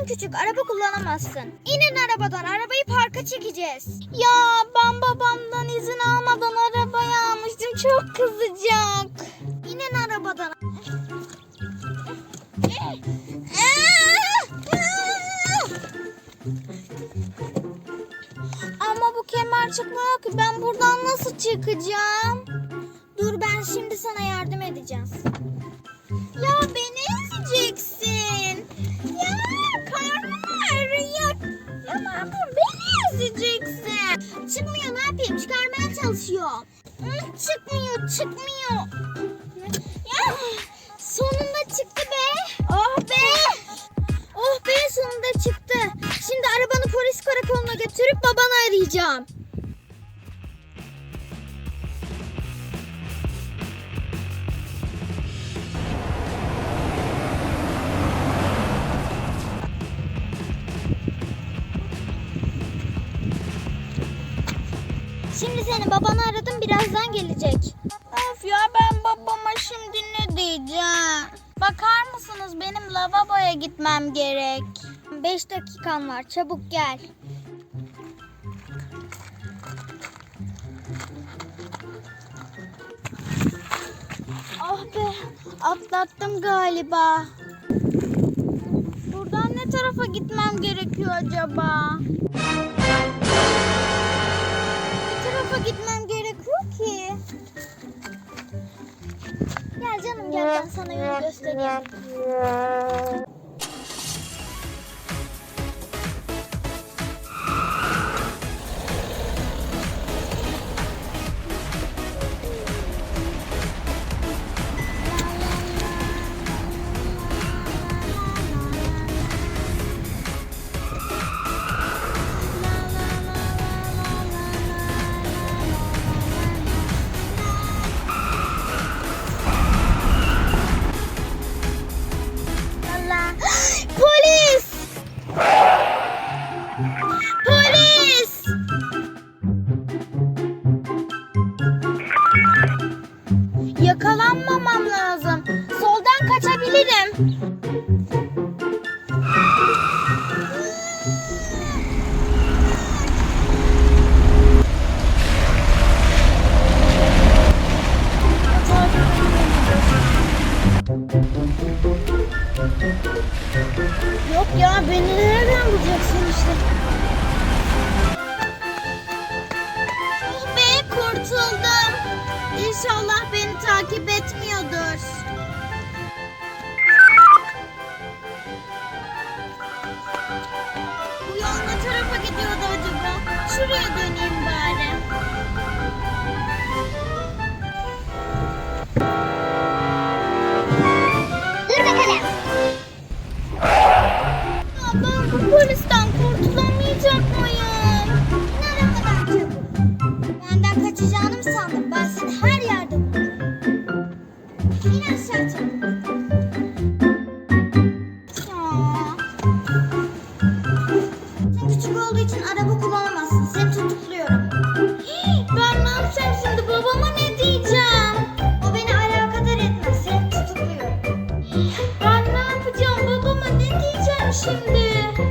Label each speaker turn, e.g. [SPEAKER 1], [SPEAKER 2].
[SPEAKER 1] Sensin küçük araba kullanamazsın. İnin arabadan arabayı parka çekeceğiz. Ya ben babamdan izin almadan arabayı almıştım çok kızacak. İnin arabadan. Ama bu kemer çıkmıyor ki ben buradan nasıl çıkacağım? Dur ben şimdi sana yardım edeceğim. Beni ezeceksin. Çıkmıyor ne yapayım çıkarmaya çalışıyor. Çıkmıyor çıkmıyor. Ya sonunda çıktı be. Oh be. Oh be sonunda çıktı. Şimdi arabanı polis karakoluna götürüp babanı arayacağım. Şimdi seni babanı aradım birazdan gelecek. Of ya ben babama şimdi ne diyeceğim? Bakar mısınız benim lavaboya gitmem gerek. 5 dakikan var çabuk gel. Ah be atlattım galiba. Buradan ne tarafa gitmem gerekiyor acaba? Gel ben sana yol göstereyim. Yakalanmamam lazım. Soldan kaçabilirim. Yok tutukluyorum. Ben